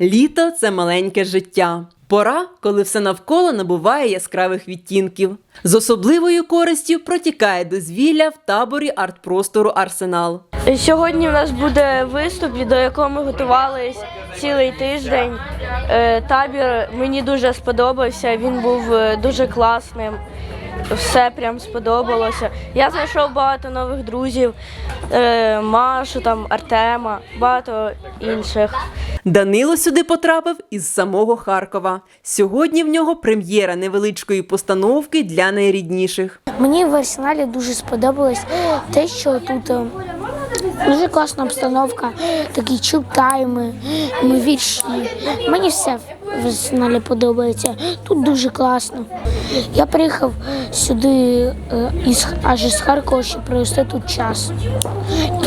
Літо це маленьке життя. Пора, коли все навколо набуває яскравих відтінків. З особливою користю протікає дозвілля в таборі артпростору Арсенал. Сьогодні в нас буде виступ, до якого ми готувались цілий тиждень. Е, Табір мені дуже сподобався, він був е, дуже класним. Все прям сподобалося. Я знайшов багато нових друзів, е, Машу, там, Артема, багато інших. Данило сюди потрапив із самого Харкова. Сьогодні в нього прем'єра невеличкої постановки для найрідніших. Мені в арсеналі дуже сподобалось те, що тут е, дуже класна обстановка, такі чуптайми, вірші. Мені все в арсеналі подобається. Тут дуже класно. Я приїхав сюди е, із аж із Харкова, щоб провести тут час.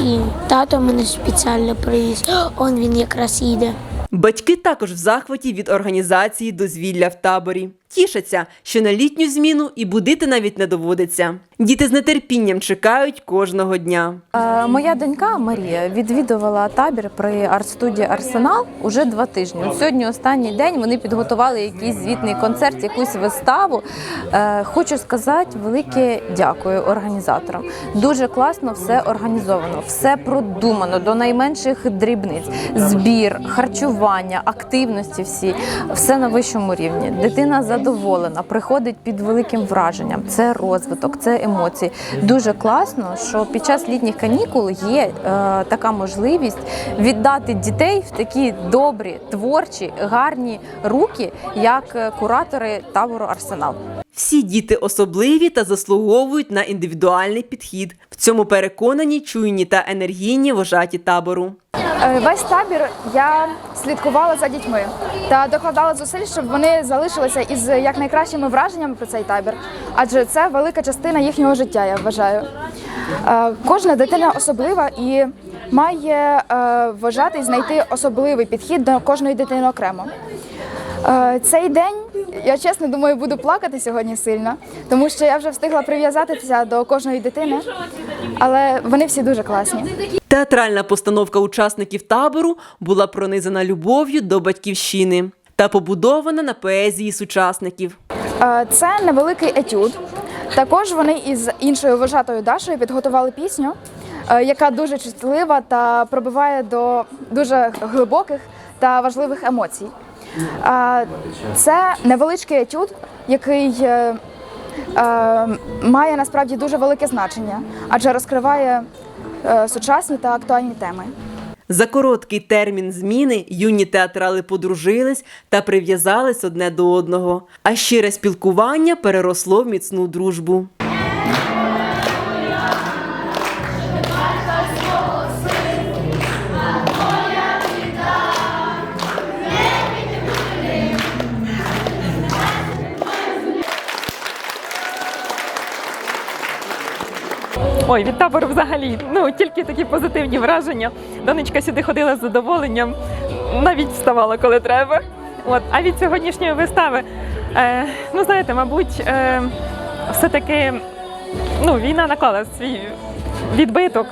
І тато мене спеціально привіз. Он він якраз їде. Батьки також в захваті від організації дозвілля в таборі. Тішаться, що на літню зміну і будити навіть не доводиться. Діти з нетерпінням чекають кожного дня. Е, Моя донька Марія відвідувала табір при арт-студії Арсенал уже два тижні. Сьогодні останній день вони підготували якийсь звітний концерт, якусь виставу. Е, Хочу сказати велике дякую організаторам. Дуже класно все організовано, все продумано до найменших дрібниць. Збір, харчування, активності всі все на вищому рівні. Дитина задоволена, приходить під великим враженням. Це розвиток, це емоції. Дуже класно, що під час літніх канікул є е, така можливість віддати дітей в такі добрі, творчі, гарні руки, як е, куратори табору Арсенал. Всі діти особливі та заслуговують на індивідуальний підхід. В цьому переконані чуйні та енергійні вожаті табору. Е, Весь табір я слідкувала за дітьми та докладала зусиль, щоб вони залишилися із якнайкращими враженнями про цей табір, адже це велика частина їхнього життя, я вважаю. Е, Кожна дитина особлива і має е, вважати і знайти особливий підхід до кожної дитини окремо. Цей день, я чесно думаю, буду плакати сьогодні сильно, тому що я вже встигла прив'язатися до кожної дитини, але вони всі дуже класні. Театральна постановка учасників табору була пронизана любов'ю до батьківщини та побудована на поезії сучасників. Е, Це невеликий етюд. Також вони із іншою вожатою Дашою підготували пісню, е, яка дуже чутлива та пробиває до дуже глибоких та важливих емоцій. Е, Це невеличкий етюд, який має насправді дуже велике значення, адже розкриває е, сучасні та актуальні теми. За короткий термін зміни юні театрали подружились та прив'язались одне до одного. А щире спілкування переросло в міцну дружбу. Ой, від табору взагалі. Ну тільки такі позитивні враження. Донечка сюди ходила з задоволенням, навіть вставала, коли треба. От, а від сьогоднішньої вистави, е, ну знаєте, мабуть, е, все-таки ну, війна наклала свій відбиток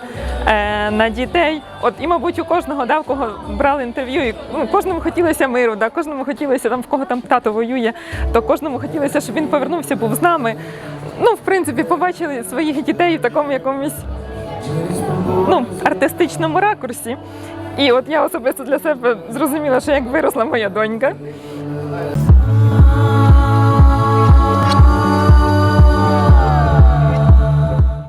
е, на дітей. От і, мабуть, у кожного да, в кого брали інтерв'ю, і ну, кожному хотілося миру, да, кожному хотілося там, в кого там тато воює, то кожному хотілося, щоб він повернувся, був з нами. Ну, в принципі, побачили своїх дітей в такому якомусь ну, артистичному ракурсі. І от я особисто для себе зрозуміла, що як виросла моя донька.